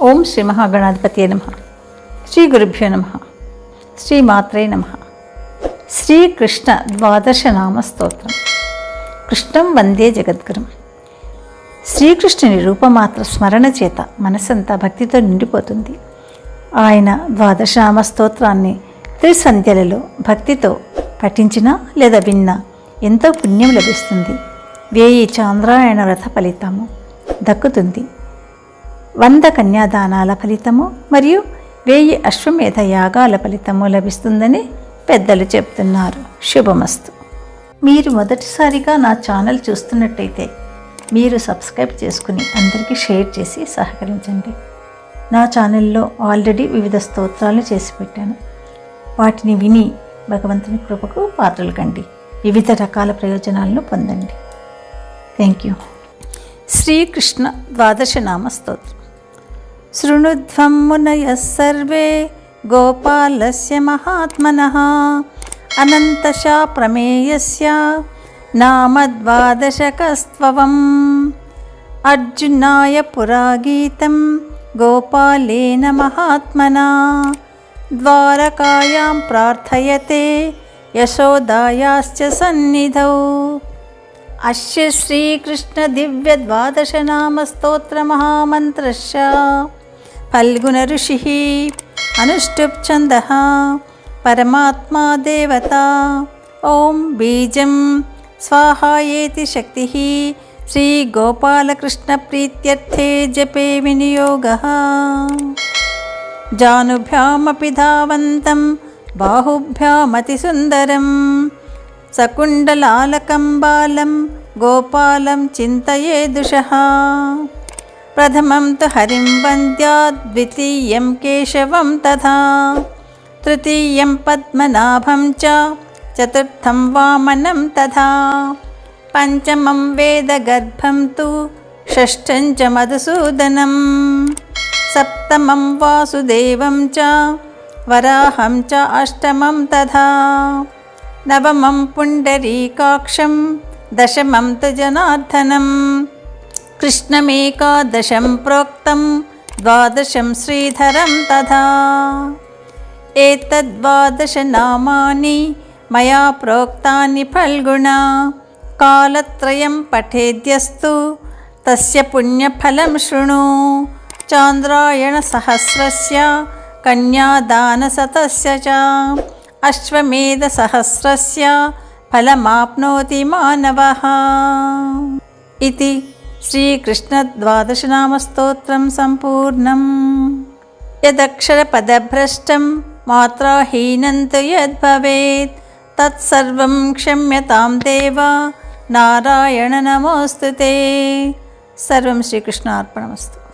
ఓం శ్రీ మహాగణాధిపతి నమ. శ్రీ గురుభ్యో నమ. శ్రీ మాత్రే నమ. శ్రీకృష్ణ ద్వాదశ నామ స్తోత్రం. కృష్ణం వందే జగద్గురం. శ్రీకృష్ణుని రూపమాత్ర స్మరణ చేత మనసంతా భక్తితో నిండిపోతుంది. ఆయన ద్వాదశనామ స్తోత్రాన్ని త్రిసంధ్యలలో భక్తితో పఠించినా లేదా విన్నా ఎంతో పుణ్యం లభిస్తుంది. వేయి చాంద్రాయణ వ్రత ఫలితము దక్కుతుంది. వంద కన్యాదానాల ఫలితము మరియు వేయి అశ్వమేధ యాగాల ఫలితము లభిస్తుందని పెద్దలు చెప్తున్నారు. శుభమస్తు. మీరు మొదటిసారిగా నా ఛానల్ చూస్తున్నట్టయితే మీరు సబ్స్క్రైబ్ చేసుకుని అందరికీ షేర్ చేసి సహకరించండి. నా ఛానల్లో ఆల్రెడీ వివిధ స్తోత్రాలు చేసి పెట్టాను. వాటిని విని భగవంతుని కృపకు పాత్రలు కండి. వివిధ రకాల ప్రయోజనాలను పొందండి. Thank you. శ్రీకృష్ణ ద్వాదశనామ స్తోత్రం. శృణుధ్వం మునయः సర్వే గోపాలస్య మహాత్మనः. అనంతశా ప్రమేయస్య నామద్వాదశకస్త్వవం. అర్జునాయ పురాగీతం గోపాలేన మహాత్మనా. ద్వారకాయాం ప్రార్థయతే యశోదాయాశ్చ సన్నిధౌ. అస్య శ్రీకృష్ణదివ్యద్వాదశనామస్తోత్రమహామంత్రశ్చ फल्गुण ऋषिः अनुष्टुप्छन्दः परमात्मा देवता। ॐ बीजं स्वाहायेति शक्तिः श्रीगोपालकृष्णप्रीत्यर्थे जपे विनियोगः। जानुभ्यामपि धावन्तं बाहुभ्यामतिसुन्दरं सकुण्डलालकं बालं गोपालं चिन्तये दुषः। प्रथमं तु हरिं वन्द्या द्वितीयं केशवं तथा तृतीयं पद्मनाभं च चतुर्थं वामनं तथा पञ्चमं वेदगर्भं तु षष्ठं च मधुसूदनं सप्तमं वासुदेवं च वराहं च अष्टमं तथा नवमं पुण्डरीकाक्षं दशमं तु जनार्दनम् कृष्णमेकादशं प्रोक्तं द्वादशं श्रीधरं तथा। एतद्वादशनामानि मया प्रोक्तानि फल्गुणा। कालत्रयं पठेद्यस्तु तस्य पुण्यफलं शृणु। चान्द्रायणसहस्रस्य कन्यादानशतस्य च। अश्वमेधसहस्रस्य फलमाप्नोति मानवः। इति। ఇది శ్రీకృష్ణద్వాదశనామస్తోత్రం సంపూర్ణం యదక్షరపదభ్రష్టం మాత్రాహీనం తు యద్భవేత్ తత్సర్వం క్షమ్యతాం దేవ నారాయణ నమోస్తు సర్వం శ్రీకృష్ణార్పణమస్తు